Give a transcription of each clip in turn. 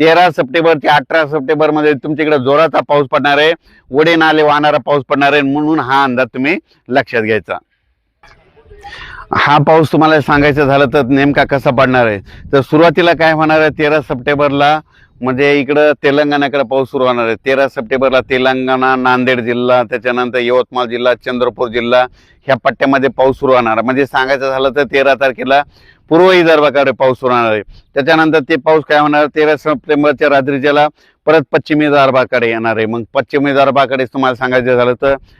तेरा सप्टेंबर ते अठरा सप्टेंबरमध्ये तुमच्याकडे जोराचा पाऊस पडणार आहे. वडे नाले वाहणारा पाऊस पडणार आहे म्हणून हा अंदाज तुम्ही लक्षात घ्यायचा. हा पाऊस तुम्हाला सांगायचं झालं तर नेमका कसा पडणार आहे? तर सुरुवातीला काय होणार आहे? तेरा सप्टेंबरला म्हणजे इकडं तेलंगणाकडे पाऊस सुरू होणार आहे. तेरा सप्टेंबरला तेलंगणा नांदेड जिल्हा त्याच्यानंतर यवतमाळ जिल्हा चंद्रपूर जिल्हा ह्या पट्ट्यामध्ये पाऊस सुरू होणार आहे. म्हणजे सांगायचं झालं तर तेरा तारखेला पूर्व विदर्भाकडे पाऊस सुरू होणार आहे. त्याच्यानंतर ते पाऊस काय होणार तेरा सप्टेंबरच्या रात्रीच्याला परत पश्चिमी विदर्भाकडे येणार आहे. मग पश्चिमी विदर्भाकडे तुम्हाला सांगायचं झालं तर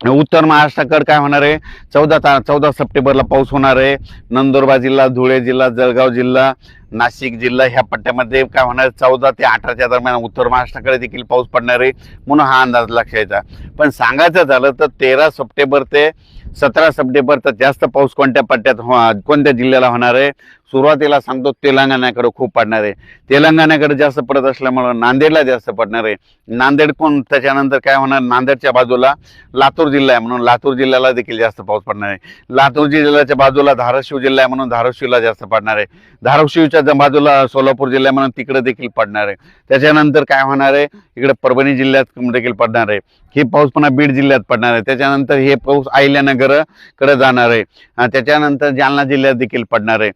उत्तर महाराष्ट्राकडे काय होणार आहे? चौदा ता चौदा सप्टेंबरला पाऊस होणार आहे. नंदुरबार जिल्हा धुळे जिल्हा जळगाव जिल्हा नाशिक जिल्हा ह्या पट्ट्यामध्ये काय होणार चौदा ते अठराच्या दरम्यान उत्तर महाराष्ट्राकडे देखील पाऊस पडणार आहे म्हणून हा अंदाज लक्षात पण सांगायचं झालं तर तेरा सप्टेंबर ते सतरा सप्टेंबर तर जास्त पाऊस कोणत्या पट्ट्यात हो कोणत्या जिल्ह्याला होणार आहे? सुरुवातीला सांगतो तेलंगणाकडे खूप पडणार आहे. तेलंगणाकडे जास्त पडत असल्यामुळं नांदेडला जास्त पडणार आहे. नांदेड कोण त्याच्यानंतर काय होणार नांदेडच्या बाजूला लातूर जिल्हा आहे म्हणून लातूर जिल्ह्याला देखील जास्त पाऊस पडणार आहे. लातूर जिल्ह्याच्या बाजूला धाराशिव जिल्हा आहे म्हणून धाराशिवला जास्त पडणार आहे. धाराशिवच्या ज- बाजूला सोलापूर जिल्हा म्हणून तिकडे देखील पडणार आहे. त्याच्यानंतर काय होणार आहे? इकडे परभणी जिल्ह्यात देखील पडणार आहे. हे पाऊस पुन्हा बीड जिल्ह्यात पडणार आहे. त्याच्यानंतर हे पाऊस अहिल्यानगरकडे जाणार आहे. त्याच्यानंतर जालना जिल्ह्यात देखील पडणार आहे.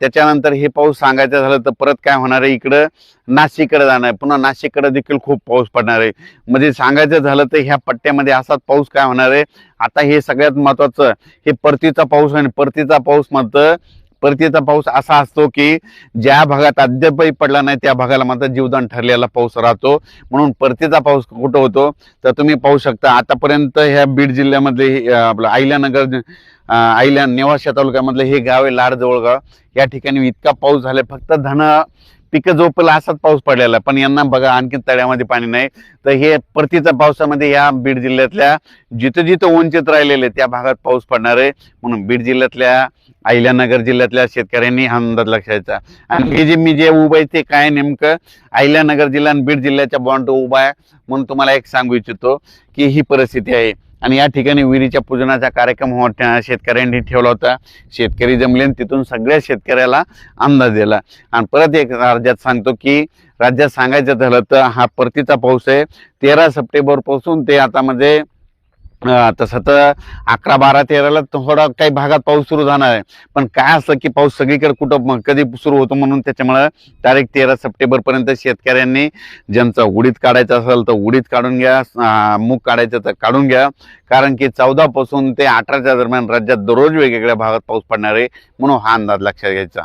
त्याच्यानंतर हे पाऊस सांगायचं झालं तर परत काय होणार आहे? इकडं नाशिककडे जाणार आहे. पुन्हा नाशिककडे देखील खूप पाऊस पडणार आहे. म्हणजे सांगायचं झालं तर ह्या पट्ट्यामध्ये असाच पाऊस काय होणार आहे? आता हे सगळ्यात महत्वाचं हे परतीचा पाऊस आहे परतीचा पाऊस म्हणतं परतीचा पाऊस असा असतो की ज्या भागात अद्यापही पडला नाही त्या भागाला मात्र जीवदान ठरलेला पाऊस राहतो. म्हणून परतीचा पाऊस कुठं होतो? तर तुम्ही पाहू शकता आतापर्यंत ह्या बीड जिल्ह्यामधले हे, आपलं अहिल्यानगर अं, अहिल्या नेवाशा तालुक्यामधलं हे गाव आहे लाड जवळगाव या ठिकाणी इतका पाऊस झालाय फक्त धन पिकं झोपला असाच पाऊस पडलेला पण यांना बघा आणखी तळ्यामध्ये पाणी नाही. तर हे परतीच्या पावसामध्ये या बीड जिल्ह्यातल्या जिथं जिथं वंचित राहिलेले त्या भागात पाऊस पडणार आहे. म्हणून बीड जिल्ह्यातल्या अहिल्यानगर जिल्ह्यातल्या शेतकऱ्यांनी हा अंदाज लक्षायचा आणि हे जे मी जे उभं आहे ते काय नेमकं? अहिल्यानगर जिल्हा आणि बीड जिल्ह्याच्या बॉन्ड उभा आहे. म्हणून तुम्हाला एक सांगू इच्छितो की ही परिस्थिती आहे. आणि या ठिकाणी विहिरीच्या पूजनाचा कार्यक्रम होत्या शेतकऱ्यांनी ठेवला होता. शेतकरी जमले तिथून सगळ्या शेतकऱ्याला अंदाज दिला. आणि परत एक राज्यात सांगतो की राज्यात सांगायचं झालं तर हा परतीचा पाऊस आहे. तेरा सप्टेंबरपासून ते आता म्हणजे तसं तर अकरा बारा तेराला थोडा काही भागात पाऊस सुरू जाणार आहे पण काय असं की पाऊस सगळीकडे कुठं कधी सुरू होतो म्हणून त्याच्यामुळं तारीख तेरा सप्टेंबरपर्यंत शेतकऱ्यांनी ज्यांचं उडीद काढायचा असेल तर उडीद काढून घ्या मूग काढायचं तर काढून घ्या. कारण की चौदापासून ते अठराच्या दरम्यान राज्यात दररोज वेगवेगळ्या भागात पाऊस पडणार आहे म्हणून हा अंदाज लक्षात घ्यायचा.